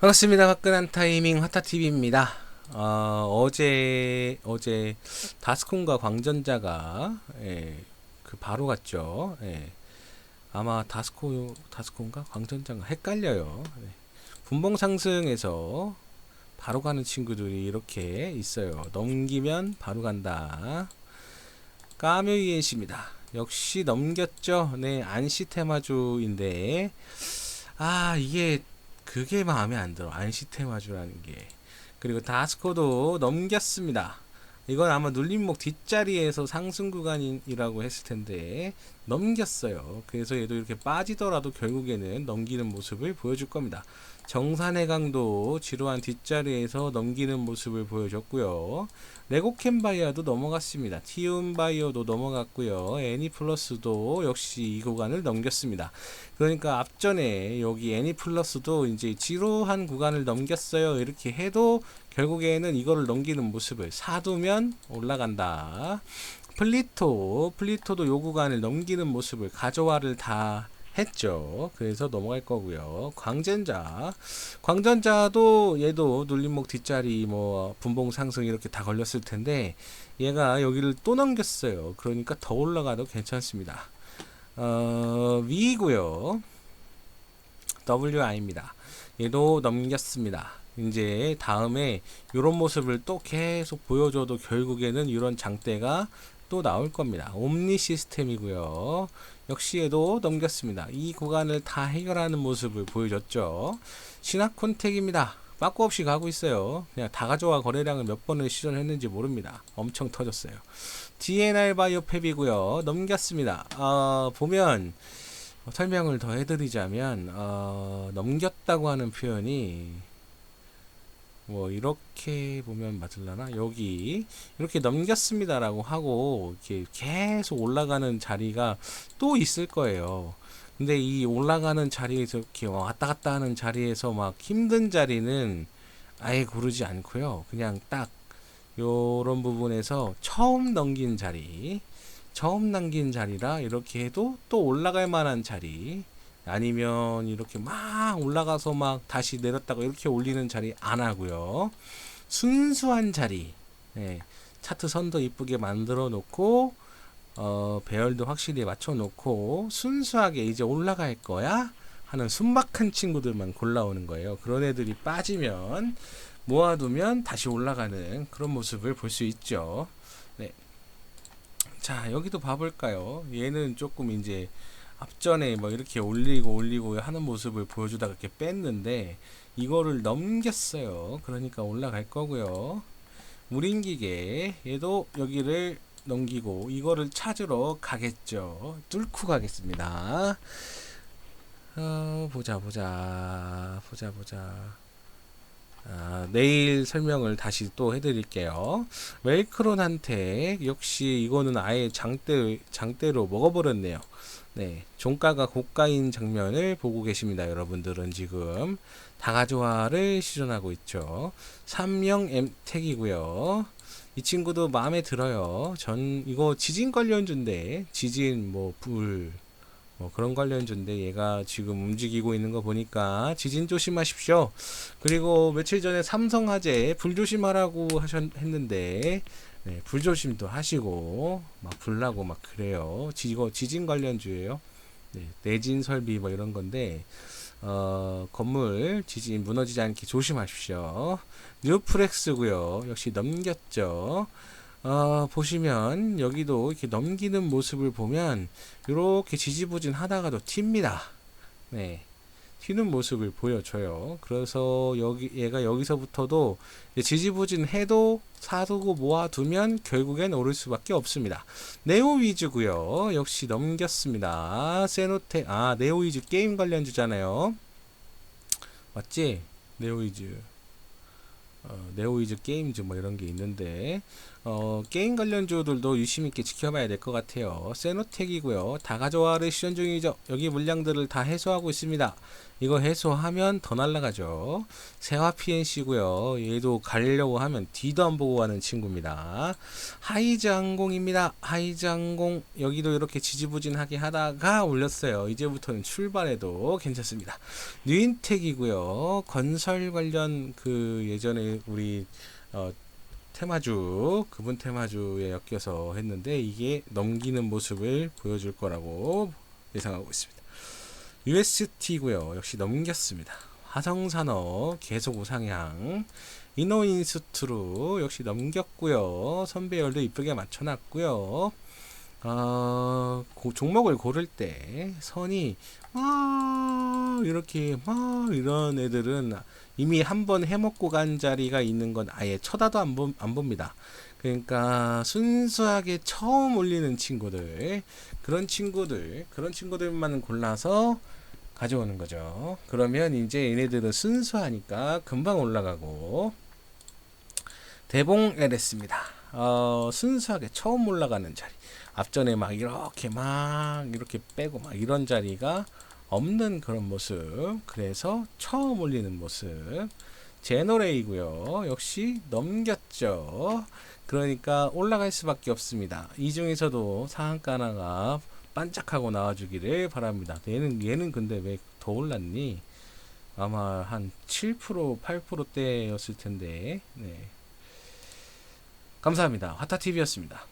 반갑습니다. 화끈한 타이밍 화타TV입니다. 어, 어제, 어제, 다스콘과 광전자가, 예, 그 바로 갔죠. 예. 아마 다스코, 다스콘과 광전자가 헷갈려요. 예. 분봉 상승에서 바로 가는 친구들이 이렇게 있어요. 넘기면 바로 간다. 까묘이엔씨입니다. 역시 넘겼죠. 네, 안시 테마주인데, 아, 이게 그게 마음에 안 들어. 안시테마주라는 게. 그리고 다스코도 넘겼습니다. 이건 아마 눌림목 뒷자리에서 상승 구간이라고 했을 텐데 넘겼어요. 그래서 얘도 이렇게 빠지더라도 결국에는 넘기는 모습을 보여줄 겁니다. 정산의 강도 지루한 뒷자리에서 넘기는 모습을 보여줬고요. 레고캠 바이어도 넘어갔습니다. 티움 바이어도 넘어갔고요. 애니 플러스도 역시 이 구간을 넘겼습니다. 그러니까 앞전에 여기 애니 플러스도 이제 지루한 구간을 넘겼어요. 이렇게 해도 결국에는 이거를 넘기는 모습을 사두면 올라간다. 플리토, 플리토도 요 구간을 넘기는 모습을 가져와를 다 했죠. 그래서 넘어갈 거고요. 광전자, 광전자도 얘도 눌림목 뒷자리 뭐 분봉 상승 이렇게 다 걸렸을 텐데 얘가 여기를 또 넘겼어요. 그러니까 더 올라가도 괜찮습니다. 어, 위고요. WI입니다. 얘도 넘겼습니다. 이제 다음에 이런 모습을 또 계속 보여줘도 결국에는 이런 장대가 또 나올 겁니다. 옴니 시스템이고요. 역시 얘도 넘겼습니다. 이 구간을 다 해결하는 모습을 보여줬죠. 신학 콘택입니다. 빠꾸 없이 가고 있어요. 그냥 다 가져와 거래량을 몇 번을 시전했는지 모릅니다. 엄청 터졌어요. DNR 바이오 팹이고요. 넘겼습니다. 어, 보면 설명을 더 해드리자면 어, 넘겼다고 하는 표현이 뭐 이렇게 보면 맞을라나 여기 이렇게 넘겼습니다라고 하고 이렇게 계속 올라가는 자리가 또 있을 거예요. 근데 이 올라가는 자리에서 이렇게 왔다 갔다 하는 자리에서 막 힘든 자리는 아예 고르지 않고요. 그냥 딱 요런 부분에서 처음 넘긴 자리, 처음 남긴 자리라 이렇게 해도 또 올라갈 만한 자리 아니면 이렇게 막 올라가서 막 다시 내렸다가 이렇게 올리는 자리 안 하고요. 순수한 자리. 네, 차트 선도 이쁘게 만들어 놓고 어, 배열도 확실히 맞춰 놓고 순수하게 이제 올라갈 거야 하는 순박한 친구들만 골라오는 거예요. 그런 애들이 빠지면 모아두면 다시 올라가는 그런 모습을 볼 수 있죠. 네. 자, 여기도 봐볼까요? 얘는 조금 이제 앞전에 뭐 이렇게 올리고 올리고 하는 모습을 보여주다가 이렇게 뺐는데 이거를 넘겼어요. 그러니까 올라갈 거고요. 무인기계 얘도 여기를 넘기고 이거를 찾으러 가겠죠. 뚫고 가겠습니다. 어, 보자 보자 보자 보자. 아, 내일 설명을 다시 또 해드릴게요. 웰크론한테 역시 이거는 아예 장대 장대로 먹어버렸네요. 네, 종가가 고가인 장면을 보고 계십니다. 여러분들은 지금 다가조화를 시전하고 있죠. 삼명 엠텍이고요. 이 친구도 마음에 들어요. 전 이거 지진 관련주인데 지진 뭐 불 뭐 그런 관련주인데 얘가 지금 움직이고 있는 거 보니까 지진 조심하십시오. 그리고 며칠 전에 삼성화재 불 조심하라고 하셨 했는데 네, 불 조심도 하시고 막 불나고 막 그래요. 지, 이거 지진 관련주예요. 네, 내진 설비 뭐 이런 건데 어, 건물 지진 무너지지 않게 조심하십시오. 뉴프렉스고요. 역시 넘겼죠. 어, 보시면 여기도 이렇게 넘기는 모습을 보면 이렇게 지지부진 하다가도 튑니다. 네. 튀는 모습을 보여줘요. 그래서 여기 얘가 여기서부터도 지지부진 해도 사두고 모아두면 결국엔 오를 수밖에 없습니다. 네오 위즈고요. 역시 넘겼습니다. 세노테 아 네오 위즈 게임 관련주잖아요. 맞지? 네오 위즈 어, 네오이즈 게임즈 뭐 이런 게 있는데 어, 게임 관련주들도 유심 있게 지켜봐야 될 것 같아요. 세노텍이고요. 다 가져와를 시전 중이죠. 여기 물량들을 다 해소하고 있습니다. 이거 해소하면 더 날라가죠. 세화 PNC고요. 얘도 가려고 하면 뒤도 안 보고 가는 친구입니다. 하이즈 항공입니다. 하이즈 항공 여기도 이렇게 지지부진하게 하다가 올렸어요. 이제부터는 출발해도 괜찮습니다. 뉴인텍이고요. 건설 관련 그 예전에 우리 어, 테마주 그분 테마주에 엮여서 했는데 이게 넘기는 모습을 보여줄 거라고 예상하고 있습니다. UST고요. 역시 넘겼습니다. 화성산업 계속 우상향. 이노인스트로 역시 넘겼고요. 선배열도 이쁘게 맞춰놨고요. 어, 고- 종목을 고를 때 선이 막 이렇게 막 이런 애들은 이미 한 번 해먹고 간 자리가 있는 건 아예 쳐다도 안, 보, 안 봅니다. 그러니까 순수하게 처음 올리는 친구들 그런 친구들 그런 친구들만 골라서 가져오는 거죠. 그러면 이제 얘네들은 순수하니까 금방 올라가고 대봉 LS입니다. 어, 순수하게 처음 올라가는 자리. 앞전에 막 이렇게 막 이렇게 빼고 막 이런 자리가 없는 그런 모습. 그래서 처음 올리는 모습. 제너레이고요. 역시 넘겼죠. 그러니까 올라갈 수밖에 없습니다. 이 중에서도 상한가 하나가 반짝하고 나와주기를 바랍니다. 얘는 얘는 근데 왜 더 올랐니? 아마 한 7% 8%대였을 텐데. 네. 감사합니다. 화타TV였습니다.